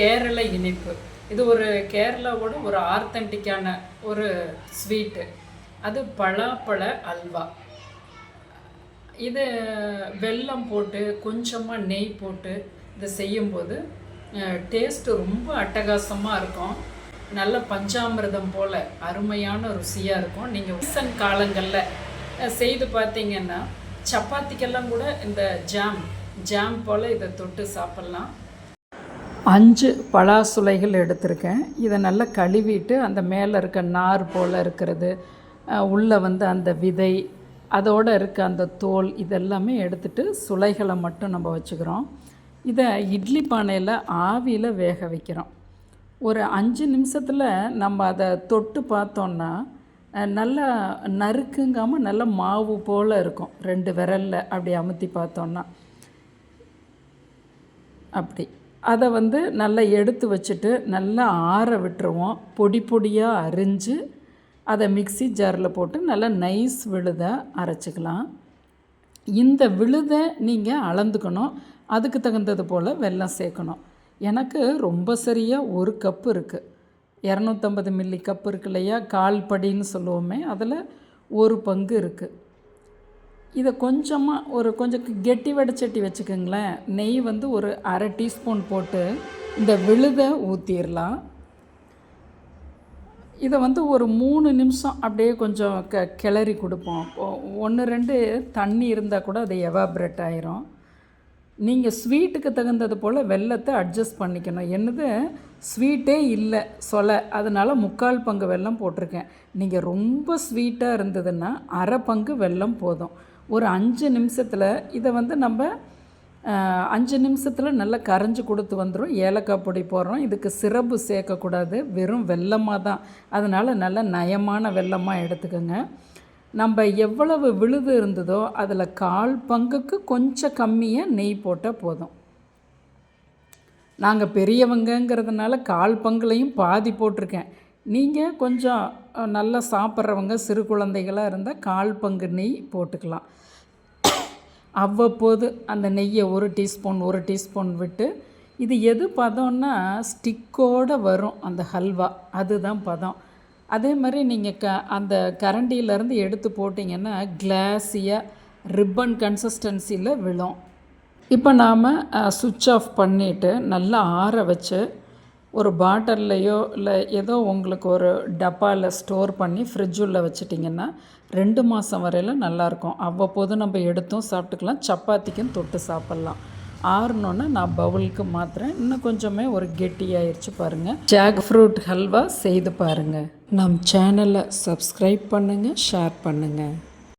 கேரள இனிப்பு. இது ஒரு கேரளாவோட ஒரு ஆர்த்தன்டிக்கான ஒரு ஸ்வீட்டு. அது பலாப்பழ அல்வா. இது வெல்லம் போட்டு கொஞ்சமாக நெய் போட்டு இதை செய்யும்போது டேஸ்ட்டு ரொம்ப அட்டகாசமாக இருக்கும். நல்ல பஞ்சாமிரதம் போல் அருமையான ருசியாக இருக்கும். நீங்கள் உசன் காலங்களில் செய்து பார்த்தீங்கன்னா சப்பாத்திக்கெல்லாம் கூட இந்த ஜாம் ஜாம் போல் இதை தொட்டு சாப்பிட்லாம். அஞ்சு பலாசுலைகள் எடுத்திருக்கேன். இதை நல்லா கழுவிட்டு அந்த மேலே இருக்க நார் போல் இருக்கிறது உள்ளே வந்து அந்த விதை அதோடு இருக்க அந்த தோல் இதெல்லாமே எடுத்துட்டு சுளைகளை மட்டும் நம்ம வச்சுக்கிறோம். இதை இட்லி பானையில் ஆவியில் வேக வைக்கிறோம். ஒரு அஞ்சு நிமிஷத்தில் நம்ம அதை தொட்டு பார்த்தோன்னா நல்லா நறுக்குங்காமல் நல்ல மாவு போல் இருக்கும். ரெண்டு விரலில் அப்படி அமுத்தி பார்த்தோன்னா அப்படி. அதை வந்து நல்லா எடுத்து வச்சுட்டு நல்லா ஆற விட்டுருவோம். பொடி பொடியாக அரிஞ்சு அதை மிக்ஸி ஜாரில் போட்டு நல்லா நைஸ் விழுதை அரைச்சிக்கலாம். இந்த விழுதை நீங்கள் அளந்துக்கணும். அதுக்கு தகுந்தது போல் வெல்லம் சேர்க்கணும். எனக்கு ரொம்ப சரியாக ஒரு கப்பு இருக்குது இரநூத்தம்பது மில்லி கப் இருக்கு இல்லையா? கால் படின்னு சொல்லுவோமே அதில் ஒரு பங்கு இருக்குது இதை கொஞ்சமாக ஒரு கொஞ்சம் கெட்டி வடைச்சட்டி வச்சுக்கோங்களேன். நெய் வந்து ஒரு அரை டீஸ்பூன் போட்டு இந்த விழுதை ஊற்றிடலாம் இதை வந்து ஒரு மூணு நிமிஷம் அப்படியே கொஞ்சம் க கிளறி கொடுப்போம். ஒன்று ரெண்டு தண்ணி இருந்தால் கூட அது எவாப்ரேட் ஆயிரும். நீங்கள் ஸ்வீட்டுக்கு தகுந்தது போல் வெல்லத்தை அட்ஜஸ்ட் பண்ணிக்கணும். என்னது? ஸ்வீட்டே இல்லை சொலை. அதனால் முக்கால் பங்கு வெல்லம் போட்டிருக்கேன். நீங்கள் ரொம்ப ஸ்வீட்டாக இருந்ததுன்னா அரை பங்கு வெல்லம் போதும். ஒரு அஞ்சு நிமிஷத்தில் இதை வந்து நம்ம அஞ்சு நிமிஷத்தில் நல்லா கரைஞ்சி கொடுத்து வந்துடும் ஏலக்காய் பொடி போடுறோம். இதுக்கு சிரப்பு சேர்க்கக்கூடாது. வெறும் வெள்ளமாக தான். அதனால் நல்ல நயமான வெள்ளமாக எடுத்துக்கோங்க. நம்ம எவ்வளவு விழுது இருந்ததோ அதில் கால் பங்குக்கு கொஞ்சம் கம்மியாக நெய் போட்டால் போதும். நாங்கள் பெரியவங்கங்கிறதுனால கால் பங்குலையும் பாதி போட்டிருக்கேன். நீங்கள் கொஞ்சம் நல்லா சாப்பிட்றவங்க சிறு குழந்தைகளாக இருந்தால் கால் பங்கு நெய் போட்டுக்கலாம். அவ்வப்போது அந்த நெய்யை ஒரு டீஸ்பூன் ஒரு டீஸ்பூன் விட்டு இது எது பதம்னா ஸ்டிக்கோடு வரும் அந்த ஹல்வா. அதுதான் பதம். அதே மாதிரி நீங்கள் க அந்த கரண்டியிலேருந்து எடுத்து போட்டிங்கன்னா கிளாஸியாக ரிப்பன் கன்சிஸ்டன்சியில் விழும். இப்போ நாம் சுவிட்ச் ஆஃப் பண்ணிவிட்டு நல்லா ஆற வச்சு ஒரு பாட்டில்லையோ இல்லை ஏதோ உங்களுக்கு ஒரு டப்பாவில் ஸ்டோர் பண்ணி ஃப்ரிட்ஜுள்ள வச்சிட்டிங்கன்னா ரெண்டு மாதம் வரையில் நல்லாயிருக்கும். அவ்வப்போது நம்ம எடுத்தும் சாப்பிட்டுக்கலாம். சப்பாத்திக்கும் தொட்டு சாப்பிட்லாம். ஆறுனோன்னே நான் பவுலுக்கு மாத்திரேன் இன்னும் கொஞ்சமே ஒரு கெட்டியாயிருச்சு பாருங்கள் ஜாக் ஃப்ரூட் ஹல்வா செய்து பாருங்கள் நம் சேனலை சப்ஸ்கிரைப் பண்ணுங்கள் ஷேர் பண்ணுங்கள்